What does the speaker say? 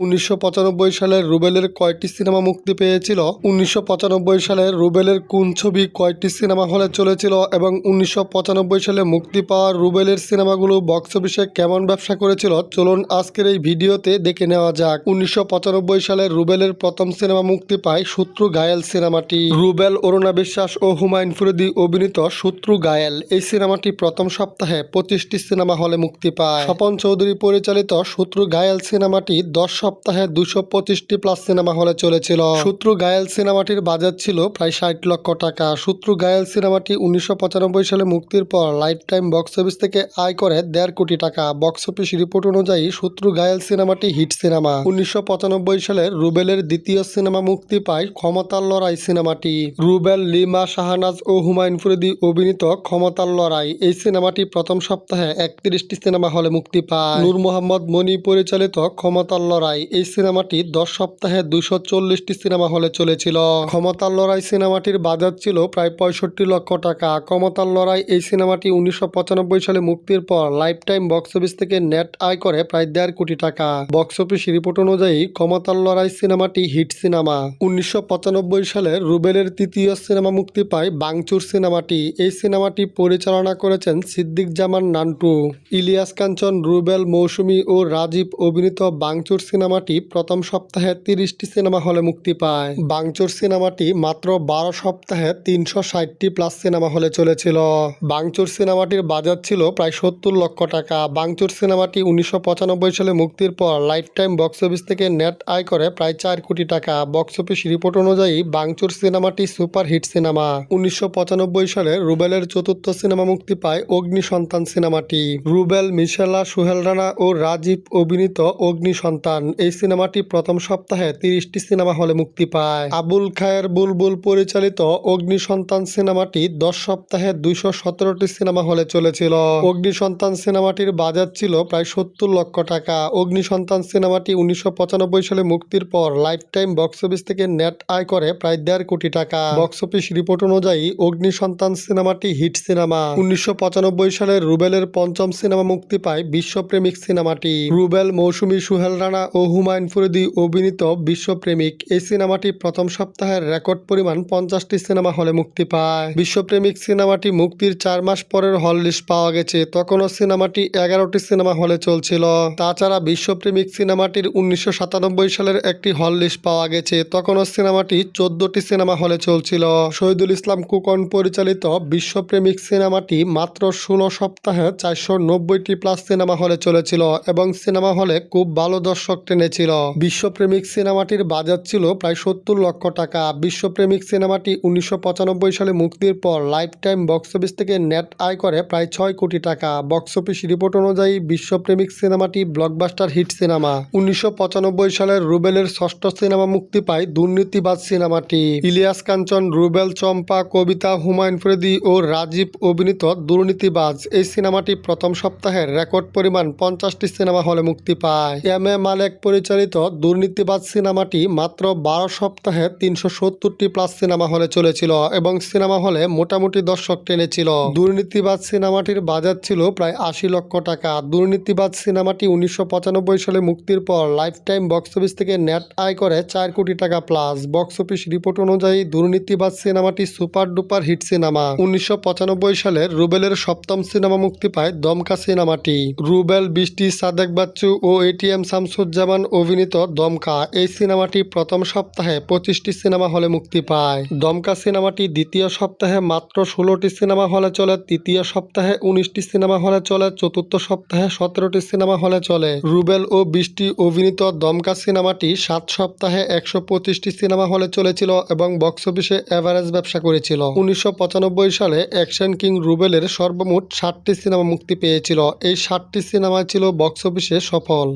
উনিশশো সালের রুবেলের কয়টি সিনেমা মুক্তি পেয়েছিল। উনিশশো সালের রুবেলের কোন ছবি কয়টি সিনেমা হলে চলেছিল এবং উনিশশো পঁচানব্বই সালে মুক্তি পাওয়া রুবেলের সিনেমাগুলো বক্স অফিসে কেমন ব্যবসা করেছিল? চলুন আজকের এই ভিডিওতে দেখে নেওয়া যাক। উনিশশো পঁচানব্বই সালে রুবেলের প্রথম সিনেমা মুক্তি পায় শত্রু গায়েল সিনেমাটি। রুবেল, অরুণা বিশ্বাস ও হুমায়ুন ফরিদি অভিনীত শত্রু গায়েল এই সিনেমাটি প্রথম সপ্তাহে পঁচিশটি সিনেমা হলে মুক্তি পায়। স্বপন চৌধুরী পরিচালিত শত্রু গায়েল সিনেমাটি দশ সপ্তাহে দুশো পঁচিশটি প্লাস সিনেমা হলে চলেছিল। শত্রু গায়েল সিনেমাটির বাজার ছিল প্রায় ষাট লক্ষ টাকা। শত্রু গায়েল সিনেমাটি উনিশশো পঁচানব্বই সালে মুক্তির পর লাইফ টাইম বক্স অফিস থেকে আয় করে দেড় কোটি টাকা। বক্স অফিস রিপোর্ট অনুযায়ী শত্রু গায়েল সিনেমাটি হিট সিনেমা উনিশশো পঁচানব্বই সালে রুবেলের দ্বিতীয় সিনেমা মুক্তি পায় ক্ষমতার লড়াই সিনেমাটি রুবেল, লিমা, শাহনাজ ও হুমায়ুন ফরিদি অভিনীত ক্ষমতার লড়াই। এই সিনেমাটি প্রথম সপ্তাহে একত্রিশটি সিনেমা হলে মুক্তি পায়। নূর মোহাম্মদ মনি পরিচালিত ক্ষমতার লড়াই। এই সিনেমাটি দশ সপ্তাহে দুশো চল্লিশটি সিনেমা হলে চলেছিল। ক্ষমতার লড়াই সিনেমাটির বাজার ছিল প্রায় পঁয়ষট্টি লক্ষ টাকা। ক্ষমতার লড়াই এই সিনেমাটি উনিশশো পঁচানব্বই সালে মুক্তির পর লাইফ টাইম বক্স অফিস থেকে নেট আয় করে প্রায় দেড় কোটি টাকা। বক্স অফিস রিপোর্ট অনুযায়ী ক্ষমতার লড়াই সিনেমাটি হিট সিনেমা। উনিশশো পঁচানব্বই সালে রুবেলের তৃতীয় সিনেমা মুক্তি পায় বাংচুর সিনেমাটি। এই সিনেমাটি পরিচালনা করেছেন সিদ্দিক জামান নান্টু। ইলিয়াস কাঞ্চন, রুবেল মৌসুমী ও রাজীব অভিনীত বাংচুর সিনেমাটি প্রথম সপ্তাহে তিরিশটি সিনেমা হলে মুক্তি পায়। বাংচুর সিনেমাটি মাত্র বারো সপ্তাহে তিনশো ষাটটি প্লাস সিনেমা হলে চলেছিল। বাংচুর সিনেমাটির বাজার ছিল প্রায় সত্তর লক্ষ টাকা। বাংচুর সিনেমাটি উনিশশো পঁচানব্বই সালে মুক্তির পর লাইফ টাইম বক্স অফিস থেকে নেট আয় করে প্রায় চার কোটি টাকা। বক্স অফিস রিপোর্ট অনুযায়ী বাংচুর সিনেমাটি সুপার হিট সিনেমা। উনিশশো পঁচানব্বই সালে রুবেলের চতুর্থ সিনেমা মুক্তি পায় অগ্নি সন্তান সিনেমাটি। রুবেল, মিশেলা, সুহেল রানা ও রাজীব অভিনীত অগ্নি সন্তান। এই সিনেমাটি প্রথম সপ্তাহে তিরিশটি সিনেমা হলে মুক্তি পায়। আবুল খায়ের বুলবুল পরিচালিত অগ্নি সন্তান সিনেমাটি দশ সপ্তাহে দুইশো সতেরোটি সিনেমা হলে চলেছিল। অগ্নি সন্তান সিনেমাটির বাজার ছিল প্রায় সত্তর লক্ষ টাকা। অগ্নি সন্তান সিনেমাটি উনিশশো পঁচানব্বই সালে মুক্তির পর লাইফ টাইম বক্স অফিস থেকে নেট আয় করে প্রায় দেড় কোটি টাকা। বক্স অফিস রিপোর্ট অনুযায়ী অগ্নি সন্তান সিনেমাটি হিট সিনেমা। উনিশশো পঁচানব্বই সালে রুবেলের পঞ্চম সিনেমা মুক্তি পায় বিশ্বপ্রেমিক সিনেমাটি। রুবেল, মৌসুমী, সুহেল রানা ও হুমায়ুন ফরিদি অভিনীত বিশ্বপ্রেমিক। এই সিনেমাটি প্রথম সপ্তাহের রেকর্ড পরিমাণ পঞ্চাশটি সিনেমা হলে মুক্তি পায়। বিশ্বপ্রেমিক সিনেমাটি মুক্তির চার মাস পরের হল লিস্ট পাওয়া গেছে। তখনও সিনেমাটি এগারোটি সিনেমা হলে চলছিল। তাছাড়া বিশ্বপ্রেমিক সিনেমাটির উনিশশো সাতানব্বই সালের একটি হল লিস্ট পাওয়া গেছে। তখনও সিনেমাটি চোদ্দটি সিনেমা হলে চলছিল। শহীদুল ইসলাম কুকন পরিচালিত বিশ্বপ্রেমিক সিনেমাটি মাত্র ষোলো সপ্তাহে চারশো নব্বইটি প্লাস সিনেমা হলে চলেছিল এবং সিনেমা হলে খুব ভালো দর্শক টেনেছিল। বিশ্বপ্রেমিক সিনেমাটির বাজার ছিল প্রায় সত্তর লক্ষ টাকা। বিশ্বপ্রেমিক সিনেমাটি উনিশশো পঁচানব্বই সালে মুক্তির পর লাইফ টাইম বক্স অফিস থেকে নেট আয় করে প্রায় ছয় কোটি টাকা। বক্স অফিস রিপোর্ট অনুযায়ী বিশ্বপ্রেমিক সিনেমাটি ব্লকবাস্টার হিট সিনেমা। উনিশশো পঁচানব্বই সালের রুবেলের ষষ্ঠ সিনেমা মুক্তি পায় দুর্নীতিবাজ সিনেমাটি। ইলিয়াস কাঞ্চন, রুবেল চম্পা, কবিতা হুমায়ুন ফ্রেদি ও রাজীব অভিনীত দুর্নীতিবাজ। এই সিনেমাটি প্রথম সপ্তাহের রেকর্ড পরিমাণ পঞ্চাশটি সিনেমা হলে মুক্তি পায়। এম এ মালেক পরিচালিত দুর্নীতিবাদ সিনেমাটি মাত্র বারো সপ্তাহে তিনশো সত্তরটি প্লাস সিনেমা হলে চলেছিল এবং সিনেমা হলে মোটামুটি দর্শক টেনেছিল। দুর্নীতিবাদ সিনেমাটির বাজার ছিল প্রায় আশি লক্ষ টাকা। দুর্নীতিবাদ সিনেমাটি উনিশশো পঁচানব্বই সালে মুক্তির পর লাইফ টাইম বক্স অফিস থেকে নেট আয় করে চার কোটি টাকা প্লাস। বক্স অফিস রিপোর্ট অনুযায়ী দুর্নীতিবাদ সিনেমাটি সুপার ডুপার হিট সিনেমা। উনিশশো পঁচানব্বই সালে রুবেলের সপ্তম সিনেমা মুক্তি পায় দমকা সিনেমাটি। রুবেল, বৃষ্টি, সাদেক বাচ্চু ও এটিএম শামসুজ্জামান অভিনীত দমকা এই সিনেমাটি প্রথম সপ্তাহে পঁচিশটি সিনেমা হলে মুক্তি পায়। দমকা সিনেমাটি দ্বিতীয় সপ্তাহে মাত্র ষোলোটি সিনেমা হলে চলে, তৃতীয় সপ্তাহে উনিশটি সিনেমা হলে চলে, চতুর্থ সপ্তাহে সতেরোটি সিনেমা হলে চলে। রুবেল ও বৃষ্টি অভিনীত দমকা সিনেমাটি সাত সপ্তাহে একশো পঁচিশটি সিনেমা হলে চলেছিল এবং বক্স অফিসে এভারেজ ব্যবসা করেছিল। উনিশশো পঁচানব্বই সালে অ্যাকশন কিং রুবেলের সর্বমোট ষাটটি সিনেমা মুক্তি পেয়েছিল। এই ষাটটি সিনেমা ছিল বক্স অফিসে সফল।